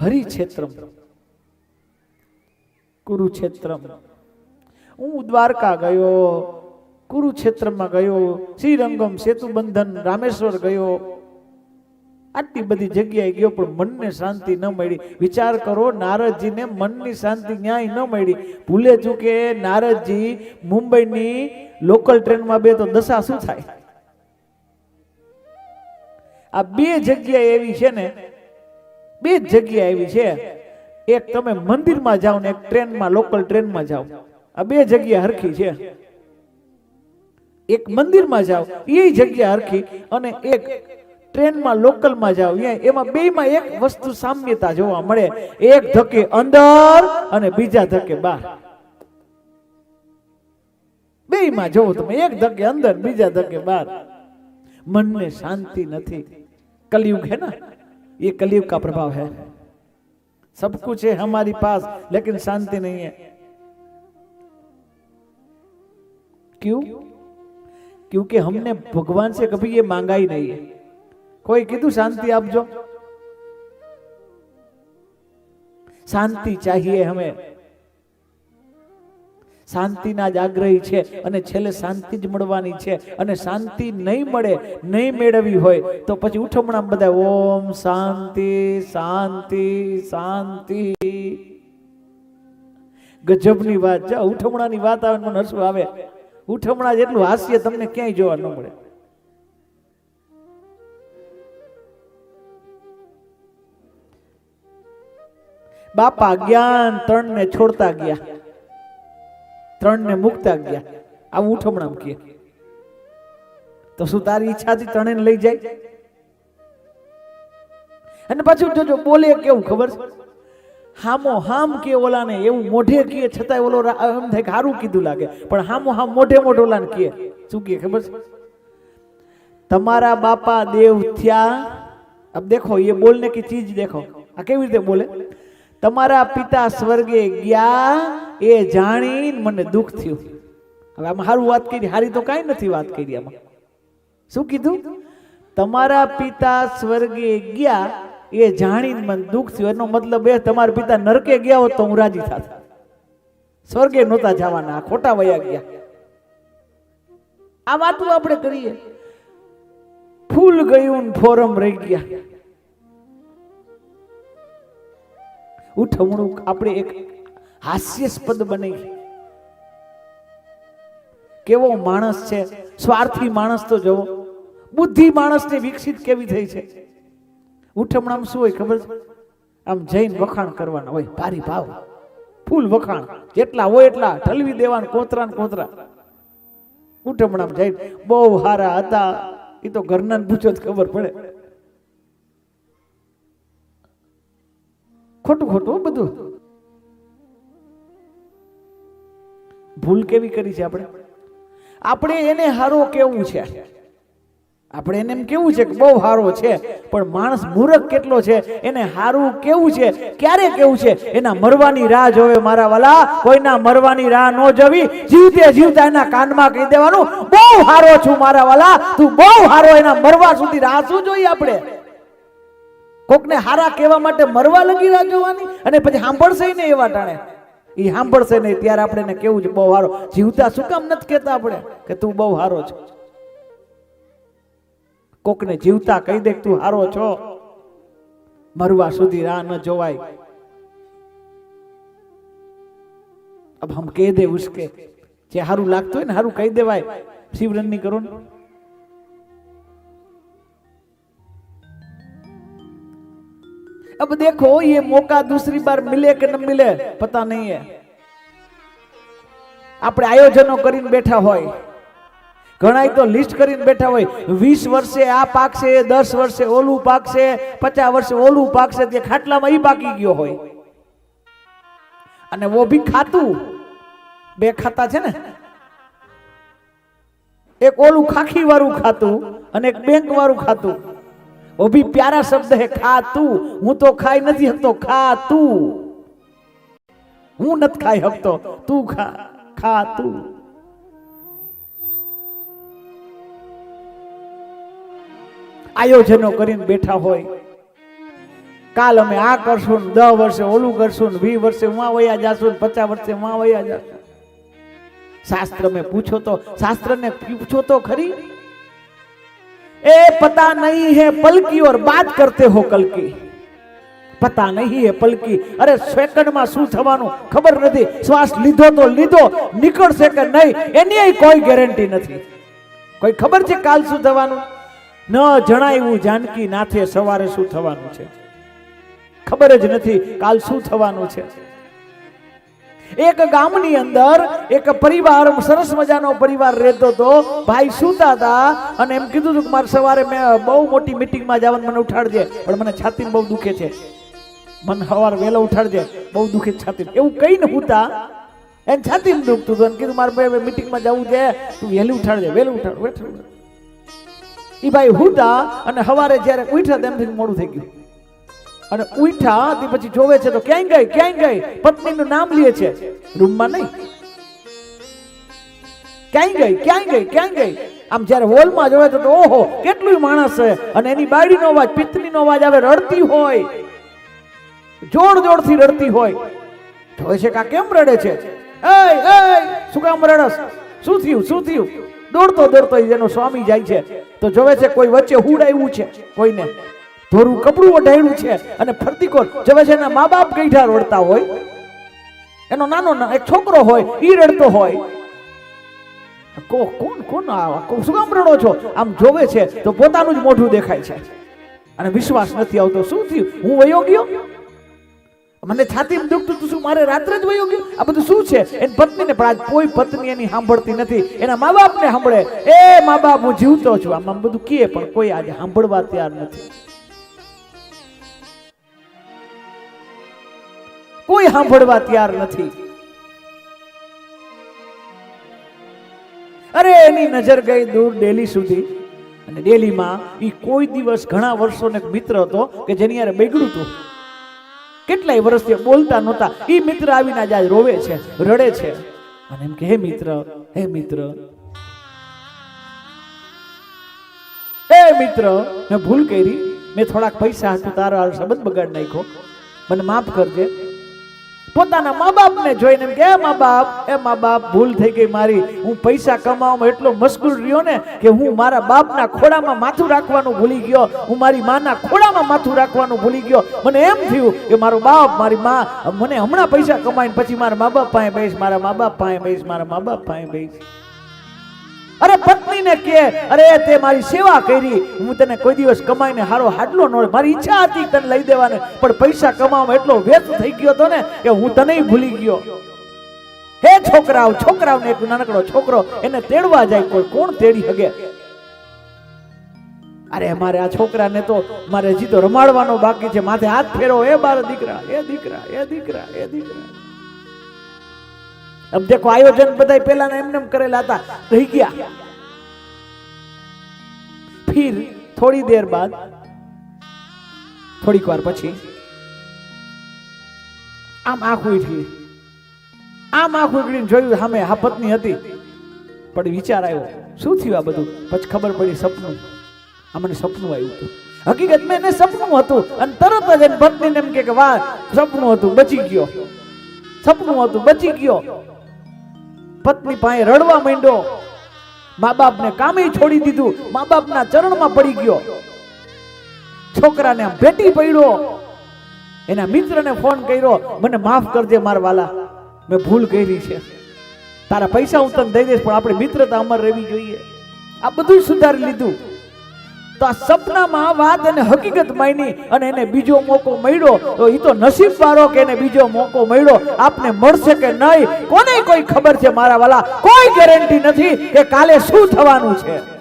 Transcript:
હરિક્ષેત્રમ. કુરુક્ષેત્રમ. હું દ્વારકા ગયો, કુરુક્ષેત્રમાં ગયો, શ્રીરંગમ સેતુબંધન રામેશ્વર ગયો. આટલી બધી જગ્યાએ ગયો, પણ મનને શાંતિ ન મળી. વિચાર કરો, નારદજીને મનની શાંતિ ન્યાય ન મળી. ભૂલે ચૂકે નારદજી મુંબઈની લોકલ ટ્રેનમાં બે તો દશા શું થાય? આ બે જગ્યાએ એવી છે ને બે જગ્યા આવી છે. એક તમે મંદિરમાં જાઓ ને એક ટ્રેનમાં, લોકલ ટ્રેનમાં જાઓ. આ બે જગ્યા હરખી છે. એક મંદિરમાં જાઓ, એ જગ્યા હરખી અને એક ટ્રેનમાં, લોકલમાં જાઓ. એમાં બેમાં એક વસ્તુ સામ્યતા જોવા મળે. એક ધકે અંદર અને બીજા ધકે બહાર. બેમાં જોવો તમે, એક ધકે અંદર, બીજા ધકે બહાર. મનને શાંતિ નથી. કલયુગ હે ને? ये कलयुग का प्रभाव है। सब कुछ है हमारे पास, लेकिन शांति नहीं है। क्यों? क्योंकि हमने भगवान से कभी ये मांगा ही नहीं है। कोई कितु शांति आप जो? शांति चाहिए हमें। શાંતિના જ આગ્રહી છે અને છેલ્લે શાંતિ જ મળવાની છે. અને શાંતિ નહીં મળે, નહીં મેળવવી હોય, તો પછી ઉઠમણા બધા ઓમ શાંતિ શાંતિ શાંતિ. ગજબની વાત છે. ઉઠમણાની વાત આવે મને હસવું આવે. ઉઠમણા જેટલું હાસ્ય તમને ક્યાંય જોવા ન મળે. બાપા જ્ઞાન ત્રણ ને છોડતા ગયા. ત્રણ ને મૂકતા ગયા. આવું ઉઠમણામ કે. તો શું તારી ઈચ્છા ઈચ્છાથી ત્રણેને લઈ જાય? અને પાછું જોજો, બોલે કેવું ખબર છે? હામો હામ કે ઓલાને એવું મોઢે કીએ છતાંય ઓલો એમ થાય કે હારું કીધું લાગે. પણ હામો હામ મોઢે મોઢે ઓલાને કીએ શું કીએ ખબર છે? તમારા બાપા દેવ થયા. અબ દેખો, એ બોલને કે ચીજ દેખો. આ કેવી રીતે બોલે? તમારા પિતા સ્વર્ગે ગયા. એ જાણીને મને દુઃખ થયું. હવે આમાં સારું વાત કરી, હારી તો કાંઈ નથી વાત કરી આમાં. શું કીધું? તમારા પિતા સ્વર્ગે ગયા, એ જાણીને મને દુઃખ થયું. એનો મતલબ એ, તમારા પિતા નરકે ગયા હોત તો હું રાજી થાત. સ્વર્ગે નહોતા જવાના ખોટા વયા ગયા. આ વાતું આપણે કરીએ. ફૂલ ગયું ને ફોરમ રહી ગયા. ઉઠમણું આપણે એક હાસ્યાસ્પદ બની. કેવો માણસ છે? સ્વાર્થી માણસ તો જવો બુદ્ધિ માણસને વિકસિત કેવી થઈ છે? ઉઠમણામાં શું હોય ખબર છે? આમ જઈને વખાણ કરવાના હોય, ભારી ભાવ. ફૂલ વખાણ. જેટલા હોય એટલા ઠલવી દેવાના કોતરા કોતરા. ઉઠમણામાં જઈને બહુ હારા હતા. એ તો ઘરના પૂછો જ ખબર પડે. ખોટું ખોટું બધું. ભૂલ કેવી કરી છે આપણે? આપણે એને હારો કેવું છે? આપણે એને એમ કેવું છે કે બહુ હારો છે, પણ માણસ મૂર્ખ કેટલો છે? એને હારું કેવું છે? ક્યારે કેવું છે? એના મરવાની રાહ જોવે મારા વાલા. કોઈના મરવાની રાહ ન જોવી. જીવતે જીવતા એના કાનમાં કહી દેવાનું. બહુ હારો છું મારા વાલા. તું બહુ હારો, એના મરવા સુધી રાહ શું જોઈએ આપણે? કોકને હારા કહેવા માટે મરવા લગી રાહ જોવાની અને પછી સાંભળશે ને એવા ટાણે. એ સાંભળશે નહીં, ત્યારે આપણે એને કેવું છે, બહુ સારો જીવતા શું કામ નથી કહેતા આપણે? કે તું બહુ સારો છો. કોકને જીવતા કહી દે તું સારો છો. મરવા સુધી રાહ ન જોવાય. અબ હમ કહી દે ઉસકે. જે સારું લાગતું હોય ને સારું કહી દેવાય. શિવરનની કરો ને. अब देखो ये मौका दूसरी बार मिले कि न मिले पता नहीं है આપણે આયોજનો કરીને બેઠા હોય ઘણા તો લિસ્ટ કરીને બેઠા હોય વીસ વર્ષે આ પાકશે દસ વર્ષે ઓલું પાકશે પચાસ વર્ષે ઓલું પાકશે તે ખાટલામાં ઈ પાકી ગયો હોય અને વો ભી ખાતું બે ખાતા છે ને એક ઓલું ખાખી વાળું ખાતું અને એક બેંક વાળું ખાતું ઓ પ્યારા શબ્દ હે, ખા હું તો ખાઈ નથી હકતો ખા હું નથી ખાઈ હકતો તું ખા ખા આયોજનો કરીને બેઠા હોય. કાલ અમે આ કરશું દસ વર્ષે, ઓલું કરશું ને વીસ વર્ષે વાં વયા જાશું પચાસ વર્ષે વાં વયા જાશું. શાસ્ત્ર મેં પૂછો તો શાસ્ત્ર શાસ્ત્રને પૂછો તો ખરી? એ પતા નહીં હે પલકી बात करते કરતે હો की પતા નહીં હે પલકી. અરે સેકન્ડમાં શું થવાનું ખબર નથી. શ્વાસ લીધો તો લીધો, નીકળશે કે નહીં, એની કોઈ ગેરંટી નથી. કોઈ ખબર છે કાલ શું થવાનું? ન જણાયું જાનકી નાથે સવારે શું થવાનું છે? ખબર જ નથી કાલ શું થવાનું છે. એક ગામની અંદર એક પરિવાર સરસ મજાનો પરિવાર રહેતો હતો. ભાઈ સૂતા હતા અને એમ કીધું હતું કે મારે સવારે મેં બહુ મોટી મિટિંગમાં જવાનું, મને ઉઠાડજે. પણ મને છાતીમાં બહુ દુખે છે. મને સવારે વહેલો ઉઠાડજે. બહુ દુખે છાતી એવું કહીને હુતા. એને ને દુખતું હતું. કીધું, મારે ભાઈ મિટિંગમાં જવું છે. તું વહેલી ઉઠાડજે, વહેલું ઉઠાડ ઈ ભાઈ હુતા અને સવારે જ્યારે ઉઠ્યા તેમથી મોડું થઈ ગયું. અને ઉઠ્યા તે પછી જોવે છે તો ક્યાંય ગઈ ક્યાંય ગઈ? પત્નીનું નામ લે છે. રૂમમાં નહીં. ક્યાંય ગઈ ક્યાંય ગઈ ક્યાંય ગઈ? આમ જ્યારે હોલમાં જોવે તો ઓહો કેટલું માણસ છે. અને એની બાયડીનો અવાજ પિત્તરીનો અવાજ આવે, રડતી હોય. જોડ જોડથી રડતી હોય. જોવે છે કે કેમ રડે છે? એય એય, શું કામ રડસ? શું થયું શું થયું? દોડતો દોડતો એનો સ્વામી જાય છે. તો જોવે છે કોઈ વચ્ચે હુડાયું છે કોઈને. ધોરું કપડું ઓઢાડ્યું છે અને ફરતી કોણ જવે છે એના મા બાપ ગઈઠા રડતા હોય, એનો નાનો એક છોકરો હોય, ઈ રડતો હોય. કો કોણ કોણ શું કામ રડો છો? આમ જોવે છે તો પોતાનું જ મોઢું દેખાય છે. અને વિશ્વાસ નથી આવતો. શું થયું? હું વયો ગયો? મને છાતી દુખતું શું મારે રાત્રે જ વયો ગયો? આ બધું શું છે? એની પત્નીને પણ આજ કોઈ પત્ની એની સાંભળતી નથી. એના મા બાપને સાંભળે. એ મા બાપ હું જીવતો છું. આમ બધું કહે પણ કોઈ આજે સાંભળવા તૈયાર નથી. કોઈ સાંભળવા તૈયાર નથી. અરે, એની નજર ગઈ દૂર ડેલી સુધી. અને ડેલીમાં એ કોઈ દિવસ ઘણા વર્ષોનો એક મિત્ર હતો કે જેની યારે બગડ્યું હતું. કેટલાય વર્ષથી બોલતા નહોતા. એ મિત્ર આવીને આજે રોવે છે, રડે છે. અને એમ કે, હે મિત્ર હે મિત્ર. હે મિત્ર, મેં ભૂલ કરી. મેં થોડાક પૈસા હતું તારો સંબંધ બગાડ નાખ્યો. મને માફ કરજે. પોતાના મા બાપને જોઈને એમ કે, "એ મા બાપ એ મા બાપ ભૂલ થઈ ગઈ મારી. હું પૈસા કમાવામાં એટલો મશગુલ રહ્યો ને કે હું મારા બાપના ખોડામાં માથું રાખવાનું ભૂલી ગયો. હું મારી માના ખોડામાં માથું રાખવાનું ભૂલી ગયો. મને એમ થયું કે મારો બાપ, મારી મા, મને હમણાં પૈસા કમાઈને પછી મારા મા બાપ પાસે બેસ, મારા મા બાપ પાસે બેસ, મારા મા બાપ પાસે બેસ. અરે પત્નીને કે અરે, તે મારી સેવા કરી. હું તને કોઈ દિવસ કમાઈને હારો હાડલો ન મારી ઈચ્છા હતી તને લઈ દેવાને, પણ પૈસા કમાવામાં એટલો વ્યસ્ત થઈ ગયો હતો ને કે હું તને ભૂલી ગયો. હે છોકરાઓ, છોકરાઓને એક નાનકડો છોકરો, એને તેડવા જાય કોઈ. કોણ તેડી હગે? અરે, મારે આ છોકરાને તો, મારે જીતો રમાડવાનો બાકી છે. માથે હાથ ફેરો એ બાર દીકરા, એ દીકરા એ દીકરા એ દીકરા. આમ દેખો, આયોજન બધા પેલા એમને કરેલા હતા. રહી ગયા. ફિર થોડી દેર બાદ, થોડીક વાર પછી, આમ આંખ ઉઠી આમ આંખ ઉગડીને જોયું, સામે હા પત્ની હતી. પણ વિચાર આવ્યો, શું થયું આ બધું? પછી ખબર પડી સપનું. આ મને સપનું આવ્યું હતું. હકીકતમાં એને સપનું હતું. અને તરત જ એની પત્નીને એમ કે, વાહ, સપનું હતું, બચી ગયો. સપનું હતું, બચી ગયો. પત્ની પાસે રડવા માંડ્યો. મા બાપને કામે છોડી દીધું. મા બાપના ચરણમાં પડી ગયો. છોકરાને ભેટી પડ્યો. એના મિત્રને ફોન કર્યો, મને માફ કરજે માર વાલા. મેં ભૂલ કરી છે. તારા પૈસા હું તને દઈ દઈશ, પણ આપણે મિત્રતા અમર રહેવી જોઈએ. આ બધું સુધારી લીધું. તો આ સપનામાં વાત અને હકીકત માની અને એને બીજો મોકો મળ્યો. તો એ તો નસીબ વાળો કે એને બીજો મોકો મળ્યો? આપને મળશે કે નહીં? કોને કોઈ ખબર છે મારા વાલા? કોઈ ગેરંટી નથી કે કાલે શું થવાનું છે?